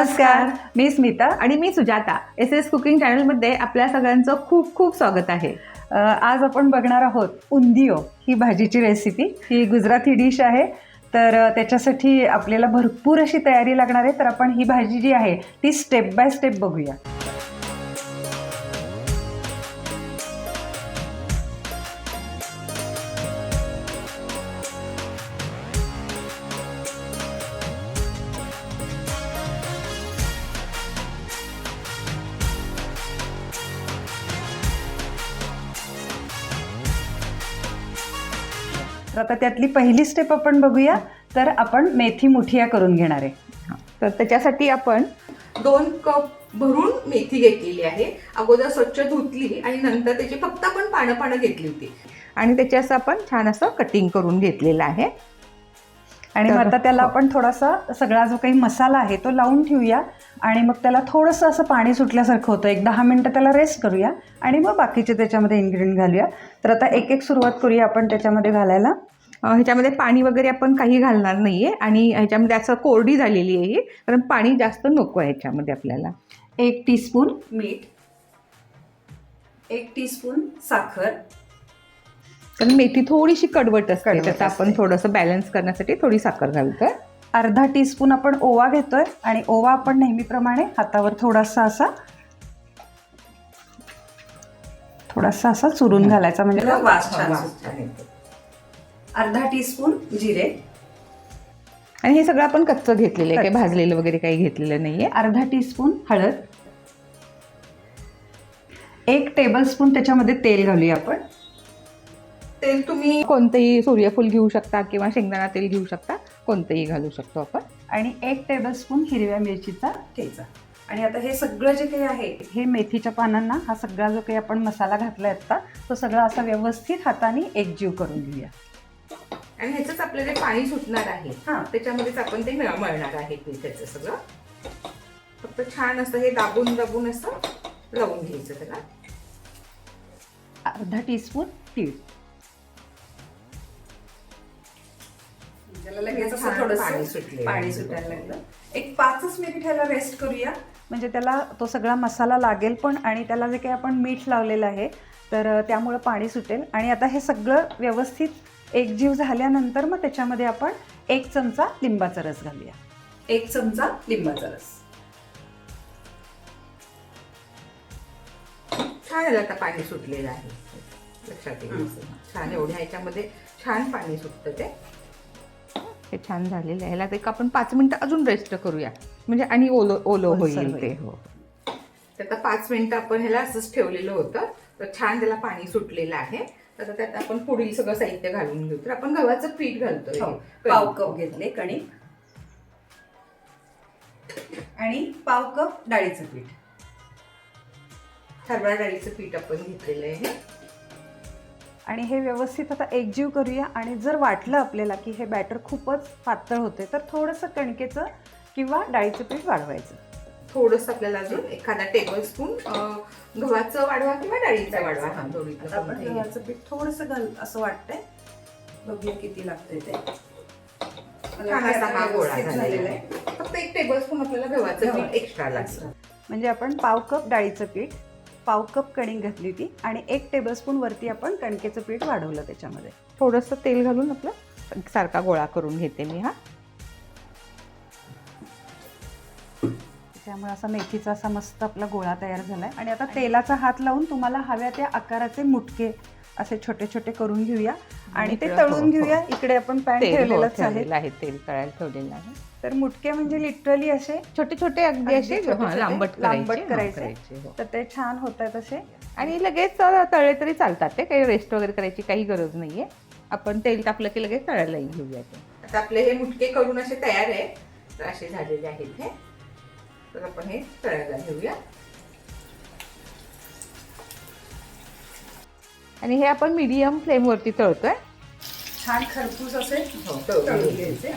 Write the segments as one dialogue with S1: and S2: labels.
S1: नमस्कार. मी स्मिता.
S2: आणि मी सुजाता. एस एस कुकिंग चॅनलमध्ये आपल्या सगळ्यांचं खूप खूप स्वागत आहे.
S1: आज आपण बघणार आहोत उंदियो ही भाजीची रेसिपी ही गुजराती डिश आहे. तर त्याच्यासाठी आपल्याला भरपूर अशी तयारी लागणार आहे. तर आपण ही भाजी जी आहे ती स्टेप बाय स्टेप बघूया. तर आता त्यातली पहिली स्टेप आपण बघूया. तर आपण मेथी मुठिया करून घेणार आहे.
S2: तर त्याच्यासाठी आपण
S3: दोन कप भरून मेथी घेतलेली आहे. अगोदर स्वच्छ धुतली आणि नंतर त्याची फक्त आपण पानं पानं घेतली होती.
S2: आणि त्याची असं आपण छान असं कटिंग करून घेतलेलं आहे.
S1: आणि मग आता त्याला आपण थोडासा सगळा जो काही मसाला आहे तो लावून ठेवूया. आणि मग त्याला थोडंसं असं पाणी सुटल्यासारखं होतं. एक दहा मिनटं त्याला रेस्ट करूया आणि मग बाकीचे त्याच्यामध्ये इन्ग्रेडियंट घालूया. तर आता एक एक सुरुवात करूया आपण त्याच्यामध्ये घालायला.
S2: ह्याच्यामध्ये पाणी वगैरे आपण काही घालणार नाही आहे आणि ह्याच्यामध्ये असं कोरडी झालेली आहे. ही कारण पाणी जास्त नको आहे ह्याच्यामध्ये आपल्याला.
S1: एक टीस्पून
S4: मीठ. एक टीस्पून साखर.
S2: कारण मेथी थोडीशी कडवट असते
S1: कडवट
S2: त्याचं आपण
S1: असते.
S2: थोडंसं बॅलन्स करण्यासाठी थोडी साखर घालतोय.
S1: अर्धा टीस्पून आपण ओवा घेतोय आणि ओवा आपण नेहमीप्रमाणे हातावर थोडासा असा थोडासा असा चुरून घालायचा. म्हणजे
S4: वास छान सुटतो.
S3: छान येतो.
S4: अर्धा टीस्पून जिरे.
S2: आणि हे सगळं आपण कच्चं घेतलेलं आहे काही भाजलेलं वगैरे काही घेतलेलं नाही आहे
S1: अर्धा टीस्पून हळद. एक टेबलस्पून त्याच्यामध्ये तेल घालूया आपण.
S3: तेल तुम्ही
S2: कोणतंही सूर्यफूल घेऊ शकता किंवा शेंगदाणा तेल घेऊ शकता कोणतंही घालू शकतो आपण.
S1: आणि एक टेबलस्पून हिरव्या मिरचीचा
S4: ठेचा. आणि आता हे सगळं जे काही आहे
S1: हे मेथीच्या पानांना हा सगळा जो काही आपण मसाला घातला आता तो सगळा असा व्यवस्थित हाताने एकजीव करून घेऊया.
S3: आणि ह्याचंच आपल्याला जे पाणी सुटणार आहे
S4: हा.
S3: त्याच्यामध्येच आपण ते मिळ- मळणार आहे पिठाचं सगळं. फक्त छान असं हे दाबून दाबून असं लावून घ्यायचं त्याला.
S1: अर्धा टीस्पून तीळ.
S4: त्याला लगेच असं थोडंसं
S3: पाणी.
S4: सुटायला लागलं. एक पाचच मिनिट ह्याला रेस्ट करूया.
S1: म्हणजे त्याला तो सगळा मसाला लागेल पण आणि त्याला जे काही आपण मीठ लावलेलं आहे तर त्यामुळं पाणी सुटेल. आणि आता हे सगळं व्यवस्थित एकजीव झाल्यानंतर मग त्याच्यामध्ये आपण एक चमचा लिंबाचा रस घालूया.
S4: एक चमचा लिंबाचा रस.
S3: छान आता पाणी सुटलेलं आहे. लक्षात येईल. छान एवढ्या ह्याच्यामध्ये छान पाणी सुटतं ते.
S2: हे छान झालेलं आहे. ह्याला एक आपण पाच मिनिटं अजून रेस्ट करूया. म्हणजे आणि ओलं ओलं होईल. ते हो.
S3: तर आता पाच मिनिटं आपण ह्याला असंच ठेवलेलं होतं. तर छान त्याला पाणी सुटलेलं आहे. तर त्यात आपण पुढील सगळं साहित्य घालून घेऊ. तर आपण गव्हाचं पीठ घालतोय.
S4: हो, पाव कप घेतले कणिक आणि पाव कप डाळीचं पीठ.
S3: हरभरा डाळीचं पीठ आपण घेतलेलं आहे.
S1: आणि हे व्यवस्थित आता एकजीव करूया. आणि जर वाटलं आपल्याला की हे बॅटर खूपच पातळ होते तर थोडंसं कणकेचं किंवा डाळीचं पीठ वाढवायचं.
S3: थोडस आपल्याला अजून एखादा टेबल स्पून गव्हाचं वाढवा किंवा डाळीचा वाढवा. हा
S4: आपण. गव्हाचं पीठ थोडंसं घाल असं वाटतंय. बघूया किती लागतंय ते.
S3: हा गोळा झालेला. आहे. फक्त एक टेबल स्पून आपल्याला गव्हाचं
S4: गव्हा-
S3: पीठ. एक्स्ट्रा लागतं.
S1: म्हणजे आपण पाव कप डाळीचं पीठ पाव कप कणिक घातली होती आणि एक टेबलस्पून वरती आपण कणकेचं पीठ वाढवलं त्याच्यामध्ये.
S2: थोडंसं तेल घालून आपलं सारखा गोळा करून घेते मी हा.
S1: त्यामुळे असा मेथीचा असा मस्त आपला गोळा तयार झालाय. आणि आता तेलाचा हात लावून तुम्हाला हव्या त्या आकाराचे मुटके असे छोटे छोटे करून घेऊया. आणि ते तळून
S2: हो,
S1: घेऊया. इकडे आपण पॅन
S2: हो,
S1: ठेवलेलंच आहे.
S2: तेल तळायला ठेवलेलं आहे.
S1: तर मुटके म्हणजे लिटरली असे
S2: छोटे छोटे अगदी असे हा, लांबट
S1: लांबट
S2: करायचे, हा, हो.
S1: तर ते छान होत आहेत असे.
S2: आणि लगेच अ, तळले तरी चालतात ते काही रेस्ट वगैरे करायची काही गरज नाहीये. आपण तेल टाकलं की लगेच तळायलाही घेऊया ते.
S3: आता आपले हे मुटके करून असे तयार आहे. तर असे झालेले आहेत हे. तर आपण हे तळायला घेऊया.
S2: आणि हे आपण मीडियम फ्लेमवरती तळतोय
S4: छान खरपूस असे
S3: हो, तळून घ्यायचे.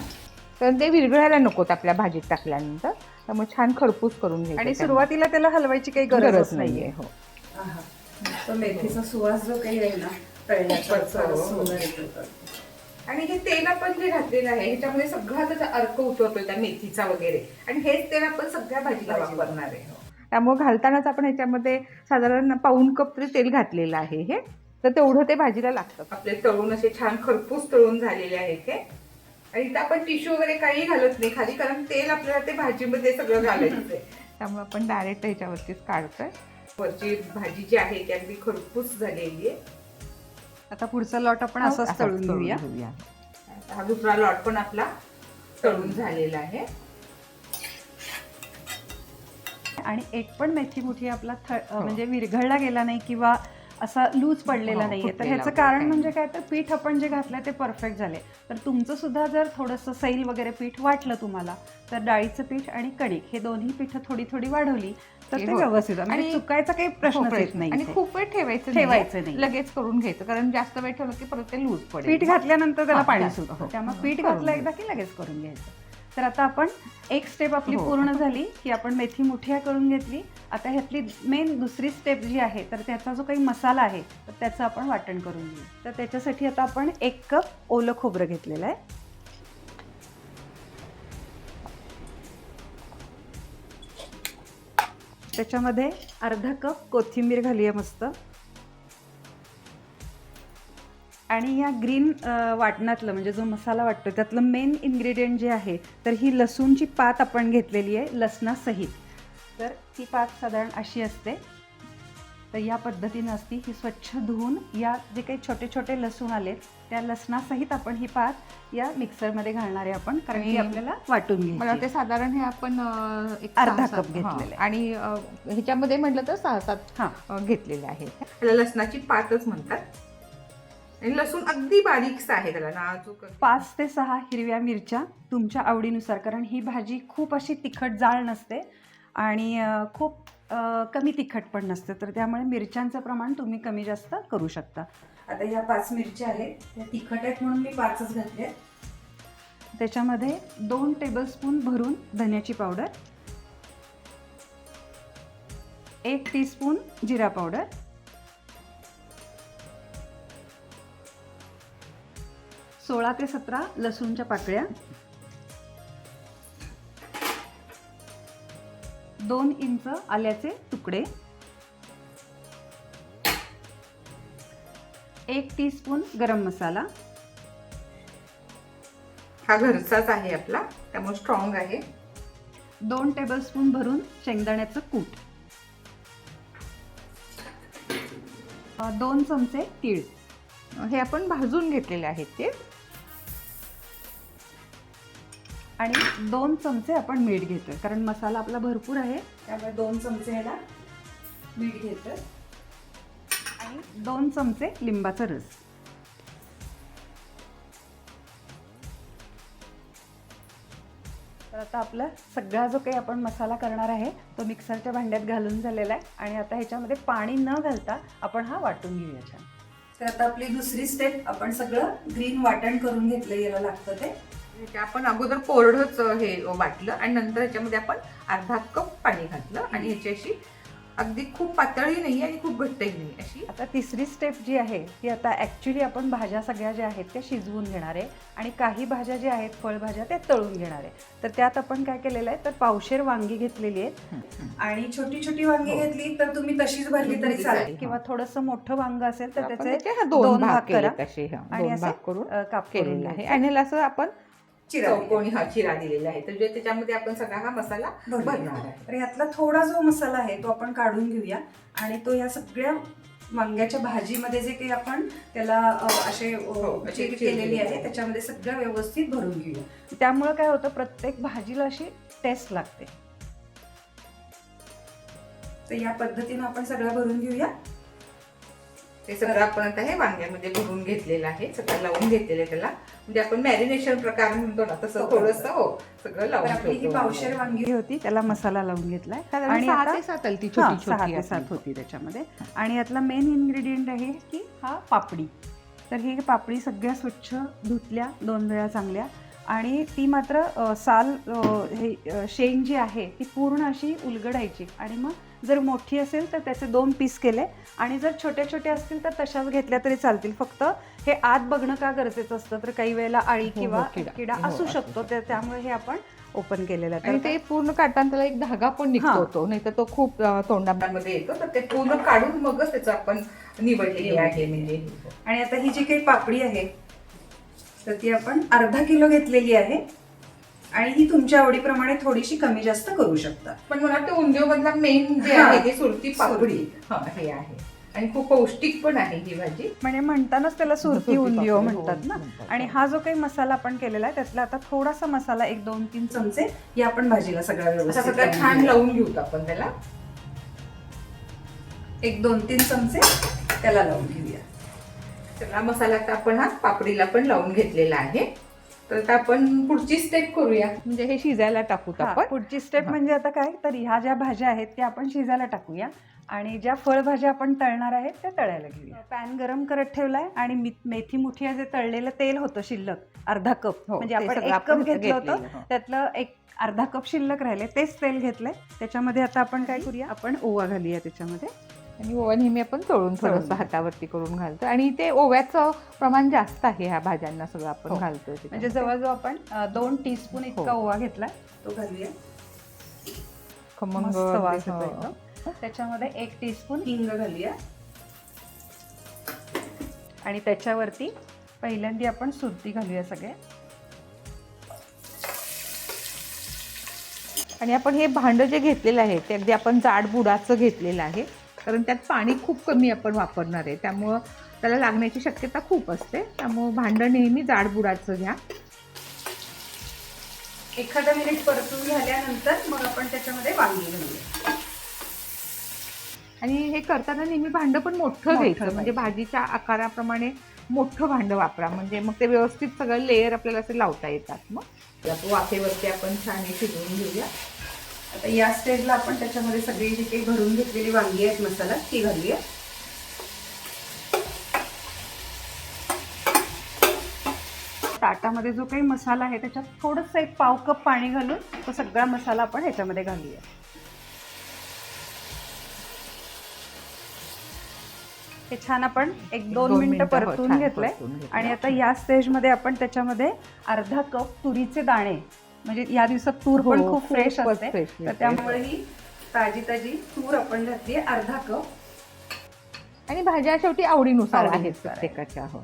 S2: कारण ते विरघळायला नकोत आपल्या भाजीत टाकल्यानंतर त्यामुळे छान खरपूस करून घ्यायचं
S1: आणि. सुरुवातीला त्याला हलवायची काही गरज नाहीये
S2: हो.
S4: तो मेथीचा सुवास जो काही आहे ना तळण्याचा
S3: हो, हो. आणि हे तेल आपण जे घातलेलं आहे ह्याच्यामध्ये सगळा त्याचा अर्क उतरतोय त्या मेथीचा वगैरे आणि हेच तेल आपण सगळ्या भाजीला वापरणार आहे
S2: त्यामुळे घालतानाच आपण ह्याच्यामध्ये साधारण पाऊण कप तरी तेल घातलेलं आहे हे तर तेवढं ते भाजीला लागतं.
S3: आपले तळून असे छान खरपूस तळून झालेले आहेत हे आणि इथं आपण टिश्यू वगैरे काही घालत नाही खाली कारण तेल आपल्याला ते भाजीमध्ये सगळं घालायचं आहे
S2: त्यामुळे आपण डायरेक्ट ह्याच्यावरतीच काढतोय.
S3: वरची भाजी जी आहे ती अगदी खरपूस झालेली आहे.
S1: आता पुढचा लॉट आपण असंच तळून घेऊया.
S3: आता हा दुसरा लॉट पण आपला तळून झालेला आहे.
S1: आणि एक पण मेथी मुठी आपला थ अ, म्हणजे विरघळला गेला नाही किंवा असा लूज पडलेला
S2: हो,
S1: नाहीये तर ह्याचं कारण म्हणजे काय तर पीठ आपण जे घातलंय ते परफेक्ट झाले तर तुमचं सुद्धा जर थोडंसं सैल वगैरे पीठ वाटलं तुम्हाला तर डाळीचं पीठ आणि कणिक हे दोन्ही पीठ थोडी थोडी वाढवली तर ते. व्यवस्थित. म्हणजे
S2: आणि-
S1: चुकायचा काही
S2: प्रश्न.
S1: येत नाही
S2: आणि. खूप वेळ ठेवायचं
S1: ठेवायचं. नाही.
S2: लगेच करून घ्यायचं कारण जास्त वेळ ठेवलं की परत ते लूज पडेल
S1: पीठ घातल्यानंतर त्याला
S2: हा,
S1: पाणी सुटतं
S2: हो.
S1: त्यामुळे पीठ घातलं एकदा की लगेच करून घ्यायचं तर आता आपण एक स्टेप आपली
S2: हो.
S1: पूर्ण झाली की आपण मेथी मुठ्या करून घेतली. आता ह्यातली मेन दुसरी स्टेप जी आहे तर त्याचा जो काही मसाला आहे तर त्याचं आपण वाटण करून घेऊ. तर त्याच्यासाठी आता आपण एक कप ओलं खोबरं घेतलेलं आहे. त्याच्यामध्ये अर्धा कप कोथिंबीर घालूया मस्त. आणि या ग्रीन वाटणातलं म्हणजे जो मसाला वाटतो त्यातलं मेन इन्ग्रेडियंट जे आहे तर ही लसूणची पात आपण घेतलेली आहे लसणासहित. तर ती पात साधारण अशी असते. तर या पद्धतीनं असती ही स्वच्छ धुवून या जे काही छोटे छोटे लसूण आले त्या लसणासहित आपण ही पात या मिक्सरमध्ये घालणार आहे आपण कारण की आपल्याला वाटून
S2: मला वाटते साधारण हे आपण अं, एक
S1: अर्धा
S2: सहा-
S1: कप
S2: सात-
S1: घेतलेलं
S2: हा. आणि अं, ह्याच्यामध्ये म्हटलं तर सहा सात
S1: हां.
S2: अं, घेतलेले आहे
S3: त्याला लसणाची पातच म्हणतात. आणि लसूण अगदी बारीकसा आहे त्याला नाजूक
S1: पाच ते सहा हिरव्या मिरच्या तुमच्या आवडीनुसार कारण ही भाजी खूप अशी तिखट जाळ नसते आणि खूप कमी तिखट पण नसते तर त्यामुळे मिरच्यांचं प्रमाण तुम्ही कमी जास्त करू शकता. आता या पाच मिरच्या आहेत त्या तिखट आहेत म्हणून मी पाचच घातले त्याच्यामध्ये दोन टेबलस्पून भरून धन्याची पावडर एक टीस्पून जिरा पावडर सोळा ते सतरा लसूणच्या पाकळ्या. दोन इंच आल्याचे तुकडे. एक टीस्पून गरम मसाला.
S3: हा घरचाच आहे आपला त्यामुळे स्ट्रॉंग आहे.
S1: दोन टेबलस्पून भरून शेंगदाण्याचं कूट. दोन चमचे तीळ.
S2: हे आपण भाजून घेतलेले आहेत ते.
S1: आणि दोन चमचे आपण मीठ घेतोय. कारण मसाला आपला भरपूर आहे त्यामुळे दोन चमचे ह्याला मीठ घेतोय. आणि दोन चमचे लिंबाचा रस. तर आता आपला सगळा जो काही आपण मसाला करणार आहे तो मिक्सरच्या भांड्यात घालून झालेला आहे. आणि आता ह्याच्यामध्ये पाणी न घालता आपण हा वाटून घेऊया छान. तर आता आपली दुसरी स्टेप आपण सगळं ग्रीन वाटण करून घेतलं याला लागतं ते.
S3: आपण अगोदर कोरडच हे वाटलं आणि नंतर ह्याच्यामध्ये आपण अर्धा कप पाणी घातलं आणि ह्याची अशी अगदी खूप पातळही नाही आणि खूप घट्टही नाही अशी.
S1: आता तिसरी स्टेप जी आहे ती आता ॲक्च्युली आपण भाज्या सगळ्या ज्या आहेत त्या शिजवून घेणार आहे आणि काही भाज्या ज्या आहेत फळभाज्या त्या तळून घेणार आहे. तर त्यात आपण काय केलेलं आहे तर पावशेर वांगी घेतलेली आहेत. आणि छोटी छोटी वांगी घेतली तर तुम्ही तशीच भरली तरी चालेल. किंवा थोडंसं मोठं वांग असेल तर त्याचे
S2: हा दोन भाग
S1: करा.
S2: हा,
S1: आणि
S2: दोन
S1: असे
S2: भाग करून
S1: अ, काप
S2: केलेले आहे. आणि असं आपण
S1: चिरा.
S3: चौकोनी हा चिरा दिलेला आहे. तर जे त्याच्यामध्ये आपण सगळा हा मसाला भरणार
S1: आहे. तर यातला थोडा जो मसाला आहे तो आपण काढून घेऊया. आणि तो या सगळ्या वांग्याच्या भाजीमध्ये जे काही आपण त्याला असे
S3: हो,
S1: चिर केलेली आहे. त्याच्यामध्ये सगळं व्यवस्थित भरून घेऊया. त्यामुळं काय होतं प्रत्येक भाजीला अशी टेस्ट लागते. तर या पद्धतीनं आपण सगळं भरून घेऊया.
S3: ते सगळं आपण आता हे वांग्यामध्ये भरून घेतलेलं आहे. सगळं लावून घेतलेलं आहे त्याला. म्हणजे आपण मॅरिनेशन प्रकार म्हणतो ना तसं
S1: हो.
S3: थोडंसं हो सगळं लावून
S1: आपली ही
S3: ठेवतो.
S1: पावशेर वांगी होती त्याला मसाला लावून घेतलाय आणि
S2: सहा
S1: आता-
S2: ते सात आली ती
S1: हा,
S2: छोटी
S1: सहा
S2: छोटी
S1: ते सात
S2: आपली.
S1: होती त्याच्यामध्ये आणि यातला मेन इन्ग्रेडियंट आहे की हा पापडी तर ही पापडी सगळ्या स्वच्छ धुतल्या दोन वेळा चांगल्या आणि ती मात्र अ, साल अ, हे अ, शेंग जी आहे ती पूर्ण अशी उलगडायची आणि मग जर मोठी असेल तर त्याचे दोन पीस केले. आणि जर छोट्या छोट्या असतील तर तशाच घेतल्या तरी चालतील. फक्त हे आत बघणं का गरजेचं असतं? तर काही वेळेला आळी
S2: हो,
S1: किंवा
S2: किडा. हो,
S1: असू शकतो. तर त्यामुळे हे आपण ओपन केलेलं
S2: आणि ते पूर्ण काढताना त्याला एक धागा पण
S1: हा.
S2: निघतो नाही तर तो खूप तोंडामध्ये
S3: मध्ये येतो. तर ते पूर्ण काढून मगच त्याचं आपण निवडलेली आहे. म्हणजे
S1: आणि आता ही जी काही पापडी आहे तर ती आपण अर्धा किलो घेतलेली आहे. आणि ही तुमच्या आवडीप्रमाणे थोडीशी कमी जास्त करू शकता.
S3: पण मला वाटतं उंदिओ मधला मेन जे
S1: हा.
S3: आहे ते सुरती पापडी. हा हे आहे. आणि खूप पौष्टिक पण आहे ही भाजी.
S1: म्हणजे म्हणतानाच त्याला सुरती उंदिओ
S2: पापडी,
S1: म्हणतात
S2: हो,
S1: ना. आणि हा जो काही मसाला आपण केलेला आहे त्यातला आता थोडासा मसाला एक दोन तीन चमचे या आपण भाजीला सगळा
S3: असा
S1: व्यवस्थित
S3: सगळं छान. लावून घेऊ आपण त्याला.
S1: एक दोन तीन चमचे त्याला लावून घेऊया.
S3: सगळा मसाला आता आपण हा पापडीला पण लावून घेतलेला आहे. तर आता आपण पुढची स्टेप करूया.
S2: म्हणजे हे शिजायला टाकूत
S1: हा,
S2: आपण.
S1: पुढची स्टेप. म्हणजे आता काय? तर ह्या ज्या भाज्या आहेत त्या आपण शिजायला टाकूया. आणि ज्या फळभाज्या आपण तळणार आहेत त्या तळायला घेऊया. पॅन गरम करत ठेवलाय आणि मेथी मुठिया जे तळलेलं तेल होतं शिल्लक अर्धा कप.
S2: हो,
S1: म्हणजे आपण एक कप घेतलं होतं
S2: हो.
S1: त्यातलं एक अर्धा कप शिल्लक राहिले तेच तेल घेतलंय. त्याच्यामध्ये आता आपण काय करूया? आपण ओवा घालूया त्याच्यामध्ये.
S2: आणि ओवा नेहमी आपण तळून थोडंसं. हातावरती करून घालतो आणि ते ओव्याचं प्रमाण जास्त आहे ह्या भाज्यांना सगळं आपण
S1: हो.
S2: घालतोय
S1: म्हणजे. जवळजवळ आपण दोन टीस्पून इतका
S2: हो.
S1: ओवा घेतलाय तो घालूया
S2: खमंग हो.
S1: त्याच्यामध्ये एक टीस्पून हिंग घालूया आणि त्याच्यावरती पहिल्यांदा आपण सुरती घालूया सगळे
S2: आणि आपण हे भांडं जे घेतलेलं आहे ते अगदी आपण जाड बुडाचं घेतलेलं आहे कारण त्यात पाणी खूप कमी आपण वापरणार आहे. त्यामुळं त्याला लागण्याची शक्यता खूप असते. त्यामुळं भांडं नेहमी जाड बुडाचं घ्या.
S1: एखादा मिनिट परतून झाल्यानंतर मग आपण त्याच्यामध्ये वांगी घालूया.
S2: आणि हे करताना नेहमी भांडं पण मोठं घ्यायचं. म्हणजे भाजीच्या आकाराप्रमाणे मोठं भांडं वापरा. म्हणजे मग ते व्यवस्थित सगळं लेअर आपल्याला असे लावता येतात मग.
S3: वाफेवरती आपण छान शिजवून घेऊया.
S1: आता या स्टेजला आपण त्याच्यामध्ये सगळी जी काही भरून घेतलेली वांगी आहेत मसाला ती घालूया. ताटामध्ये जो काही मसाला आहे त्याच्यात थोडंसं एक पाव कप पाणी घालून तो सगळा मसाला आपण ह्याच्यामध्ये घालूया. हे छान आपण एक दोन मिनिटं
S2: हो,
S1: परतून
S2: छान
S1: घेतलंय.
S2: परतून घेतलंय.
S1: आणि आता या स्टेजमध्ये आपण त्याच्यामध्ये अर्धा कप तुरीचे दाणे म्हणजे या दिवसात तूर पण
S2: हो,
S1: खूप फ्रेश
S2: खूपच
S1: असते.
S2: fresh
S1: तर
S2: मिळते.
S1: त्यामुळे ही ताजी ताजी तूर आपण घातली अर्धा कप.
S2: आणि भाज्या शेवटी आवडीनुसार आहेत
S1: आवडीनुसार आहे.
S2: प्रत्येकाच्या हो.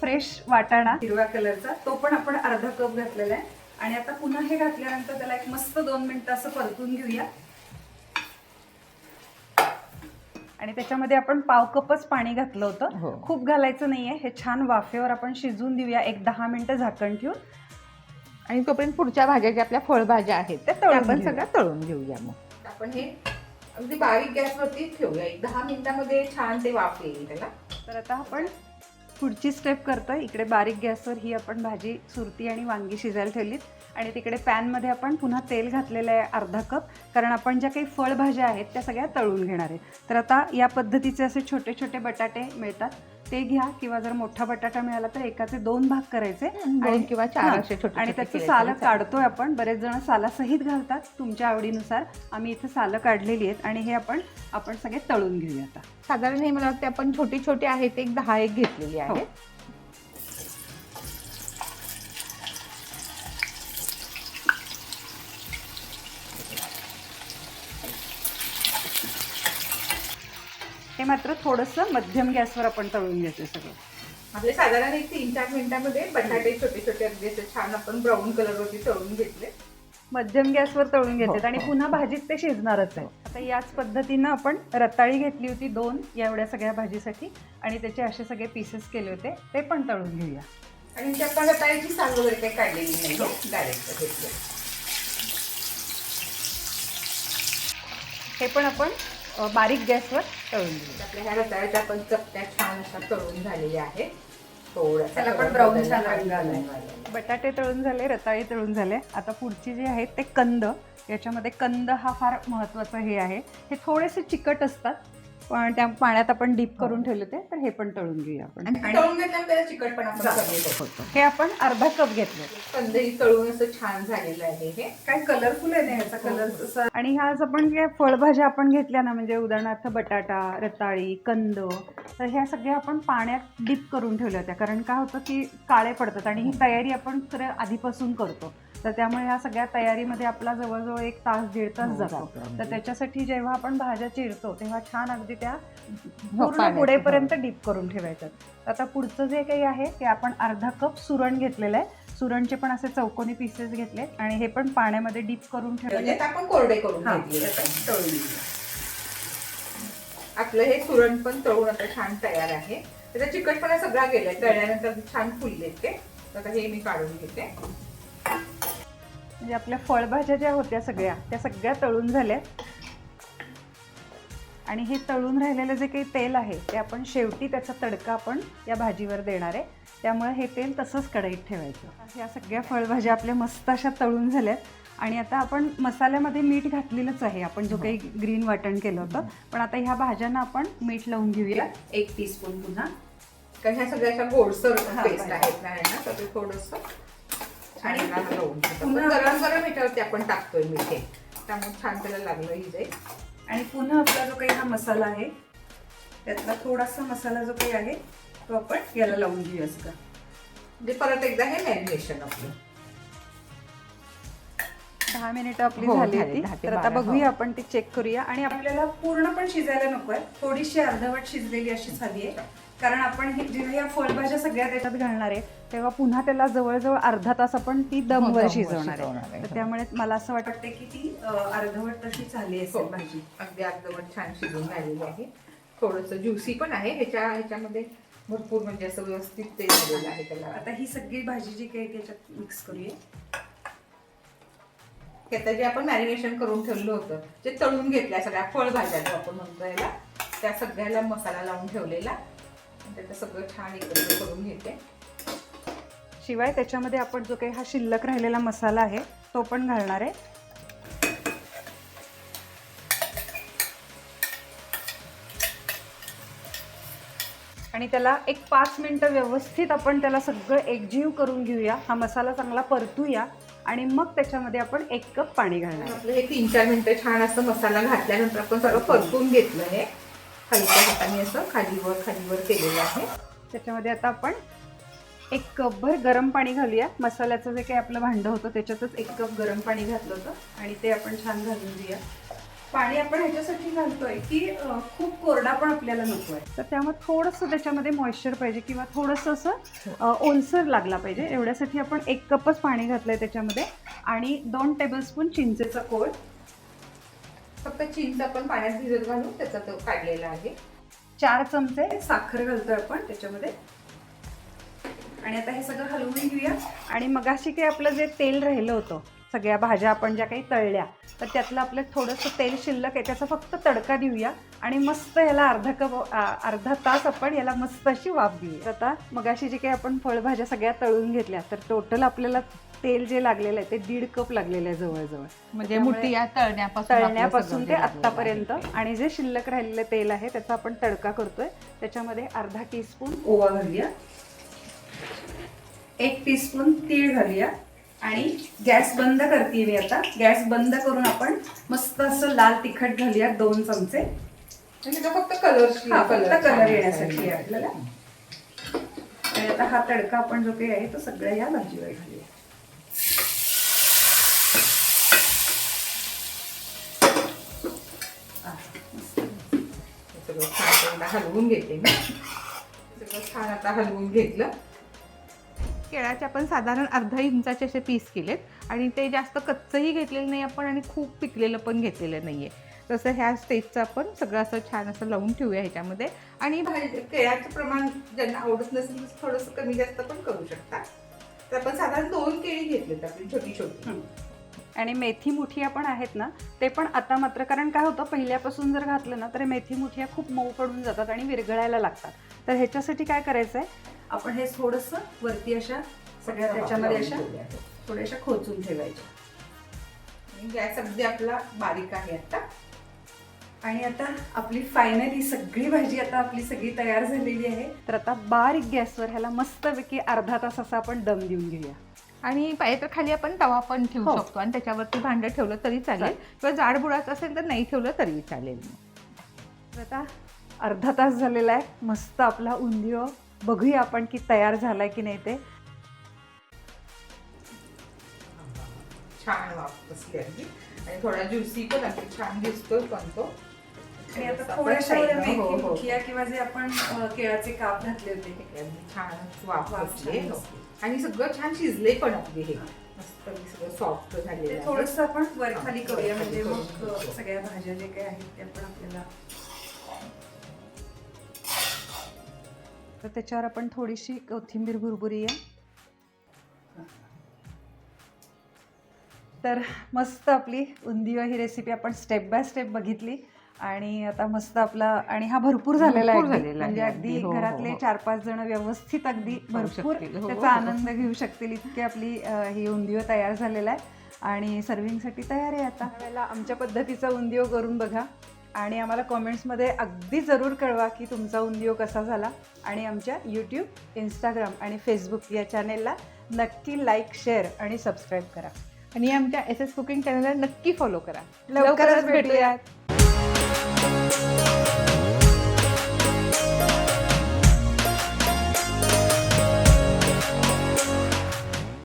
S1: फ्रेश वाटाणा हिरव्या कलरचा तो पण आपण अर्धा कप घातलेला आहे. आणि आता पुन्हा हे घातल्यानंतर त्याला एक मस्त दोन मिनिटं असं परतून घेऊया. आणि त्याच्यामध्ये आपण पाव कपच पाणी घातलं
S2: हो.
S1: होतं खूप घालायचं नाहीये. हे छान वाफेवर आपण शिजवून देऊया. एक दहा मिनिटं झाकण ठेवून.
S2: आणि तोपर्यंत पुढच्या भाज्या ज्या आपल्या फळभाज्या आहेत त्या
S1: तळून
S2: आपण. सगळ्या तळून घेऊया मग.
S3: आपण हे अगदी बारीक गॅसवरती ठेवूया. एक दहा मिनिटामध्ये छान ते वाफ येईल त्याला.
S1: तर आता आपण पुढची स्टेप करतोय. इकडे बारीक गॅसवर ही आपण भाजी सुरती आणि वांगी शिजायला ठेवलीत. आणि तिकडे पॅनमध्ये आपण पुन्हा तेल घातलेलं आहे अर्धा कप. कारण आपण ज्या काही फळभाज्या आहेत त्या सगळ्या तळून घेणार आहे. तर आता या पद्धतीचे असे छोटे छोटे बटाटे मिळतात. ते घ्या किंवा जर मोठा बटाटा मिळाला तर एकाचे दोन भाग करायचे.
S2: दोन किंवा चार असे छोटे
S1: आणि त्याचं सालं. काढतोय आपण. बरेच जण सालासहित घालतात. तुमच्या आवडीनुसार आम्ही इथे सालं काढलेली आहेत आणि हे आपण आपण सगळे तळून घेऊया आता
S2: साधारण हे मला वाटते आपण छोटी छोटी आहेत एक दहा एक घेतलेली
S1: हो.
S2: आहे
S1: हे मात्र थोडंसं मध्यम गॅसवर आपण तळून घ्यायचं सगळं.
S3: आपले साधारण एक तीन चार मिनिटामध्ये बटाटे छोटे छोटे अगदी असे छान आपण ब्राऊन कलरवरती तळून घेतले.
S1: मध्यम गॅसवर तळून
S2: हो,
S1: घेतात आणि पुन्हा भाजीत ते शिजणारच आहे. आता याच पद्धतीनं आपण रताळी घेतली होती दोन या एवढ्या सगळ्या भाजीसाठी आणि त्याचे असे सगळे पीसेस केले होते ते पण तळून घेऊया.
S3: आणि त्या आपण रताळ्याची साल वगैरे काही काढलेली नाही डायरेक्ट घेतले.
S1: हे पण आपण बारीक गॅसवर तळून घेऊया
S3: आपल्या ह्या रताळ्याच्या आपण चपट्या छान अशा तळून झालेल्या आहेत. थोड्याशा
S1: त्याला पण. बटाटे तळून झाले रताळी तळून झाले. आता पुढची जी आहेत ते कंद. याच्यामध्ये कंद हा फार महत्त्वाचा हे आहे. हे थोडेसे चिकट असतात पण त्या पाण्यात आपण डीप करून ठेवले ते तर हे पण तळून घेऊया आपण.
S3: आणि तळून घेतल्यावर त्याला चिकटपणा पण कमी होतो.
S1: हे आपण अर्धा कप घेतलं.
S3: कंदही तळून असं छान झालेलं आहे हे.
S4: काय कलरफुल आहे ना ह्याचा कलर तसा?
S1: आणि ह्या आज आपण ज्या फळभाज्या आपण घेतल्या ना म्हणजे उदाहरणार्थ बटाटा रताळी कंद तर ह्या सगळ्या आपण पाण्यात डीप करून ठेवल्या होत्या. कारण काय होतं की काळे पडतात आणि ही. तयारी आपण खरं आधीपासून करतो. तर त्यामुळे ह्या सगळ्या तयारीमध्ये आपला जवळजवळ एक तास दीड तास जातो. तर त्याच्यासाठी जेव्हा आपण भाज्या चिरतो तेव्हा छान अगदी त्या पूर्ण पुढेपर्यंत डीप करून ठेवायचं आता पुढचं जे काही आहे ते आपण अर्धा कप सुरण घेतलेलं आहे. सुरणचे पण असे चौकोनी पीसेस घेतले आणि हे पण पाण्यामध्ये डीप करून ठेवले.
S3: म्हणजे आपण कोरडे करून
S4: हा.
S3: आपलं हे सुरण पण तळून आता छान तयार आहे. त्याचा चिकटपणा सगळा गेलाय. तळल्यानंतर छान फुललेत ते. आता हे मी काढून घेते.
S1: म्हणजे आपल्या फळभाज्या ज्या होत्या सगळ्या त्या सगळ्या तळून झाल्या. आणि हे तळून राहिलेलं जे काही तेल आहे ते आपण शेवटी त्याचा तडका आपण या भाजीवर देणार आहे. त्यामुळे हे तेल तसंच कढईत ठेवायचं. ह्या सगळ्या फळभाज्या आपल्या मस्त अशा तळून झाल्यात. आणि आता आपण मसाल्यामध्ये मीठ घातलेलंच आहे. आपण जो काही ग्रीन वाटण केलं होतं. पण आता ह्या भाज्यांना आपण मीठ लावून घेऊया.
S4: एक टीस्पून पुन्हा.
S3: कारण ह्या सगळ्या गोडसर पेस्ट. आहेत ना थोडस
S4: आणि पुन्हा-
S3: गरम आपण टाकतोय मीठे त्यामुळे छान त्याला लागलं ही जाईल
S4: आणि पुन्हा आपला जो काही हा मसाला आहे त्यातला थोडासा मसाला जो काही आहे तो आपण याला लावून घेऊया सगळं
S3: म्हणजे परत एकदा हे मॅरिनेशन आपलं.
S1: दहा मिनिटं आपली
S2: हो,
S1: झाली
S2: झाली,
S1: होती.
S2: दहा ते
S1: तर आता
S2: बारा,
S1: बघूया
S2: हो.
S1: आपण ती चेक करूया. आणि
S4: आपल्याला पूर्ण पण शिजायला नको आहे. थोडीशी अर्धवट शिजलेली अशी झाली आहे. कारण आपण हे जेव्हा या फळभाज्या सगळ्या त्याच्यात
S1: घालणार आहे तेव्हा पुन्हा त्याला जवळजवळ अर्धा तास आपण ती
S2: हो,
S1: दमवर
S2: दमवर
S1: शिजवणार आहे. तर
S2: हो.
S1: त्यामुळे मला असं वाटतं
S4: की ती अर्धवट तशी झाली
S3: हो.
S4: असेल भाजी.
S3: अगदी अर्धवट छान शिजून झालेली आहे. थोडंसं ज्युसी पण आहे. ह्याच्या ह्याच्यामध्ये भरपूर म्हणजे असं व्यवस्थित ते झालेलं आहे त्याला.
S4: आता ही सगळी भाजी जी काही त्याच्यात मिक्स करूया.
S3: आता जे आपण मॅरिनेशन करून ठेवलं होतं जे तळून घेतल्या सगळ्या फळभाज्या आपण म्हणतो याला त्या सगळ्याला मसाला लावून ठेवलेला. त्याचं सगळं छान एकत्र करून घेते.
S1: शिवाय त्याच्यामध्ये आपण जो काही हा शिल्लक राहिलेला मसाला आहे तो पण घालणार आहे. आणि त्याला एक पाच मिनटं व्यवस्थित आपण त्याला सगळं एकजीव करून घेऊया. हा मसाला चांगला परतूया आणि मग त्याच्यामध्ये आपण एक कप पाणी घालणार
S3: आपलं हे तीन चार मिनिटं छान असं मसाला घातल्यानंतर आपण सगळं परतून घेतलं हे खालीच्या हाताने असं खालीवर खालीवर केलेलं आहे.
S1: त्याच्यामध्ये आता आपण एक कपभर गरम पाणी घालूया मसाल्याचं जे काही आपलं भांडं होतं त्याच्यातच एक कप गरम पाणी घातलं होतं आणि ते आपण छान घालून देऊया
S4: पाणी आपण ह्याच्यासाठी घालतोय की खूप कोरडा पण आपल्याला नको आहे
S1: तर त्यामुळे थोडंसं त्याच्यामध्ये मॉइश्चर पाहिजे किंवा थोडंसं असं ओलसर लागला पाहिजे. एवढ्यासाठी आपण एक कपच पाणी घातलं आहे त्याच्यामध्ये. आणि दोन टेबलस्पून चिंचेचा कोळ
S3: फक्त चिंच आपण पाण्यात भिजत घालून त्याचा तो काढलेला आहे.
S1: चार चमचे.
S4: साखर घालतोय आपण त्याच्यामध्ये. आणि आता हे सगळं हलवून घेऊया.
S1: आणि मगाशी काही आपलं जे तेल राहिलं होतं सगळ्या भाज्या आपण ज्या काही तळल्या तर त्यातलं आपलं थोडंसं तेल शिल्लक आहे त्याचा फक्त तडका देऊया. आणि मस्त याला अर्धा कप अर्धा तास आपण याला मस्त अशी वाफ देऊया. आता मगाशी जे काही आपण फळभाज्या सगळ्या तळून घेतल्या तर टोटल आपल्याला तेल जे लागलेलं आहे ते दीड कप लागलेलं आहे जवळजवळ.
S2: म्हणजे तळण्यापासून
S1: तळण्यापासून ते आत्तापर्यंत. आणि जे शिल्लक राहिलेलं तेल आहे त्याचा आपण तडका करतोय. त्याच्यामध्ये अर्धा टीस्पून
S4: ओवा घालूया. एक टीस्पून तीळ घालूया. आणि गॅस बंद करते मी आता. गॅस बंद करून आपण मस्त असं लाल तिखट घालूया दोन चमचे.
S3: म्हणजे फक्त कलर
S4: फक्त कलर येण्यासाठी आपल्याला. आणि आता हा तडका आपण जो काही आहे तो सगळ्या या भाजीवर घालूया.
S3: सगळं छान हलवून घेते मी. सगळं छान आता हलवून घेतलं.
S2: केळाचे आपण साधारण अर्धा इंचाचे असे पीस केलेत. आणि ते जास्त कच्चंही घेतलेलं नाही आपण आणि खूप पिकलेलं पण घेतलेलं नाही आहे तसं ह्या स्टेजचं आपण सगळं असं छान असं लावून ठेवूया ह्याच्यामध्ये. आणि
S3: केळ्याचं प्रमाण ज्यांना आवडत नसेल थोडंसं कमी जास्त पण करू शकता. तर आपण साधारण दोन केळी घेतलीत आपली छोटी छोटी.
S1: आणि मेथी मुठिया पण आहेत ना ते पण आता मात्र कारण काय होतं पहिल्यापासून जर घातलं ना तर मेथी मुठिया खूप मऊ पडून जातात आणि विरघळायला लागतात. तर ह्याच्यासाठी काय करायचं आहे
S4: आपण हे थोडस वरती अशा सगळ्या त्याच्यामध्ये अशा थोड्याशा खोचून ठेवायच्या.
S3: आणि गॅस अगदी आपला बारीक आहे आता.
S4: आणि आता आपली फायनली सगळी भाजी आता आपली सगळी तयार झालेली आहे.
S1: तर आता बारीक गॅसवर ह्याला मस्तपैकी अर्धा तास असा आपण दम देऊन घेऊया.
S2: आणि पाहिजे तर खाली आपण तवा पण ठेवू
S1: हो.
S2: शकतो आणि त्याच्यावरती भांडं ठेवलं तरी चालेल. किंवा जाड बुडाचं असेल तर नाही ठेवलं तरी चालेल.
S1: तर आता अर्धा तास झालेला आहे. मस्त आपला उंदिओ बघूया आपण की तयार झालाय की नाही ते.
S3: छान वाफ बसली अगदी आणि थोडा ज्युसी पण अगदी छान दिसतोय पण तो.
S4: आणि आता थोड्याशा
S3: हो, हो.
S4: मुखिया किंवा जे आपण केळाचे काप घातले होते.
S3: अगदी छान
S4: छान
S3: हो. आणि सगळं छान शिजले पण अगदी हे. मस्त सगळं सॉफ्ट झालेलं
S4: ते
S3: आहे.
S4: थोडस आपण वर
S3: हा,
S4: खाली करूया. म्हणजे मग. सगळ्या भाज्या जे काही आहेत त्या पण आपल्याला
S1: तर त्याच्यावर आपण थोडीशी कोथिंबीर भुरभुरूया तर मस्त आपली उंदिओ ही रेसिपी आपण स्टेप बाय स्टेप बघितली आणि आता मस्त आपला आणि हा भरपूर झालेला आहे म्हणजे
S2: अगदी. हो, हो,
S1: घरातले
S2: हो.
S1: चार पाच जण व्यवस्थित अगदी भरपूर
S2: शकतील.
S1: त्याचा. आनंद घेऊ शकतील इतकी आपली ही उंदिओ तयार झालेला आहे आणि सर्विंगसाठी तयार आहे आता आमच्या पद्धतीचा उंदिओ करून बघा आणि आम्हाला कॉमेंट्समध्ये अगदी जरूर कळवा की तुमचा उंदिओ कसा झाला. आणि आमच्या यूट्यूब इंस्टाग्राम आणि फेसबुक या चॅनेलला नक्की लाईक शेअर आणि सबस्क्राईब करा.
S2: आणि आमच्या एस एस कुकिंग चॅनलला नक्की फॉलो करा.
S1: लवकरच
S2: भेटूयात.